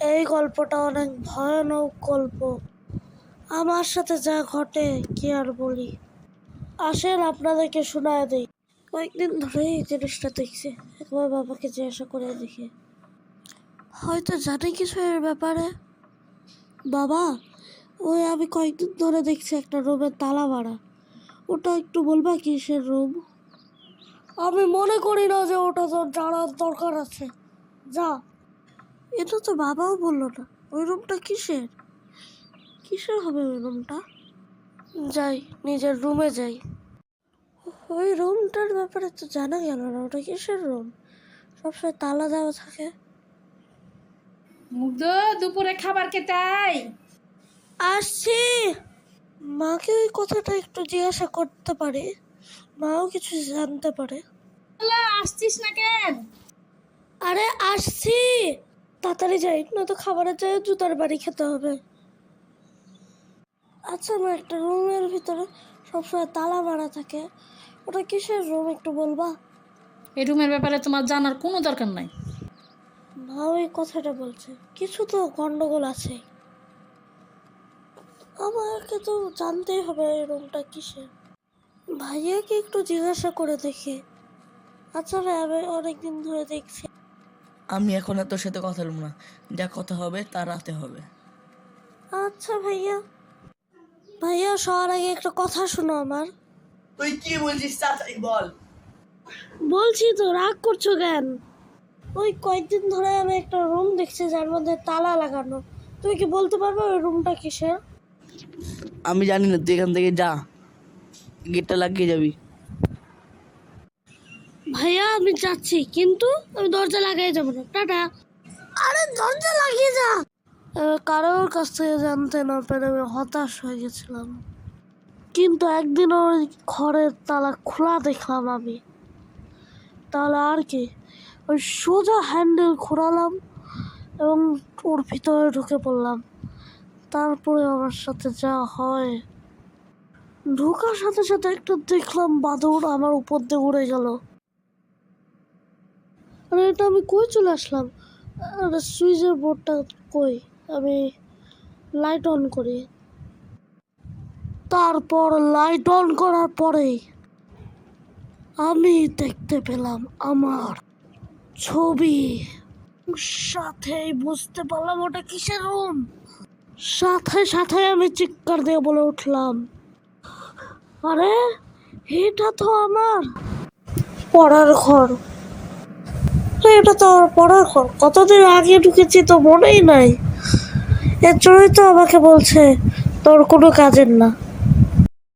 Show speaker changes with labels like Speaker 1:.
Speaker 1: এই গল্পটা অনেক ভয়ানক গল্প। আমার সাথে যা ঘটে, কি আর বলি? আসেন, আপনাদেরকে শোনায় দিই। কয়েকদিন ধরে এই জিনিসটা দেখছি। একবার বাবাকে জিজ্ঞাসা করে দেখি। হয়তো জানে কিছু এর ব্যাপারে? বাবা, ওই আমি কয়েকদিন ধরে দেখছি একটা রুমের তালা মারা ওটা একটু বলবা কিসের রুম? আমি মনে করি না যে ওটা তোর জানার দরকার আছে। যা। এটা তো বাবাও বলল না। ওই রুমটা কিসের? কিসের হবে ওই রুমটা? যাই নিজের রুমে যাই। ওই রুমটার ব্যাপারে তো জানা গেল না ওটা কিসের রুম? সবসময় তালা দেওয়া থাকে।
Speaker 2: মুগ্ধ দুপুরে খাবার খেতাই
Speaker 1: আসছি। মাকে ওই কথাটা একটু জিজ্ঞাসা করতে পারে। মাও কিছু জানতে পারে।
Speaker 2: আসছিস না কেন?
Speaker 1: আরে আসছি। তাড়াতাড়ি যাই নয়তো খাবারের জায়গায় জুতার বাড়ি খেতে হবে। আচ্ছা আমার একটা রুমের ভিতরে সবসময় তালা মারা থাকে। ওটা কিসের রুম একটু বলবা?
Speaker 2: এই রুমের ব্যাপারে তোমার জানার কোনো দরকার নাই।
Speaker 1: মা ওই কথাটা বলছে। কিছু তো গন্ডগোল আছে। আমাকে তো জানতেই হবে এই রুমটা কিসের। ভাইয়াকে একটু জিজ্ঞাসা করে দেখি। আচ্ছা ভাই আমি অনেকদিন ধরে দেখছি।
Speaker 3: আমি এখন আর তোর সাথে কথা বলব না। যা কথা হবে তা রাতে হবে।
Speaker 1: আচ্ছা ভাইয়া। ভাইয়া সবার আগে একটা কথা শোনো আমার।
Speaker 3: তুই কি বলছিস তাড়াতাড়ি বল।
Speaker 1: বলছি তো রাগ করছ কেন? ওই কয়েকদিন ধরে আমি একটা রুম দেখছি যার মধ্যে তালা লাগানো। তুমি কি বলতে পারবে ওই রুমটা কিসের?
Speaker 3: আমি জানি না তুই এখান থেকে যা। গেটটা লাগিয়ে যাবি।
Speaker 1: ভাইয়া আমি যাচ্ছি কিন্তু আমি দরজা লাগিয়ে যাব না। টাটা। আরে দরজা লাগিয়ে যা। কারোর কাছ থেকে জানতে না পেরে আমি হতাশ হয়ে গেছিলাম। কিন্তু একদিন ওই ঘরের তালা খোলা দেখলাম আমি। তাহলে আর কি ওই সোজা হ্যান্ডেল ঘোরালাম এবং ওর ভিতরে ঢুকে পড়লাম। তারপরে আমার সাথে যা হয়। ঢোকার সাথে সাথে একটা দেখলাম বাদর আমার উপর দিয়ে উড়ে গেল। আরে এটা আমি কই চলে আসলাম? আরে সুইচের বোর্ডটা কই? আমি লাইট অন করি। তারপর লাইট অন করার পরেই আমি দেখতে পেলাম আমার ছবি। সাথেই বুঝতে পারলাম ওটা কিসের রুম সাথে সাথে আমি চিৎকার দিয়ে বলে উঠলাম, আরে, এটা তো আমার পড়ার ঘর। তো এটা তো আমার পড়ার কতদিন আগে ঢুকেছি তো মনেই নাই। এর জন্যই তো আমাকে বলছে, তোর কোনো কাজের না।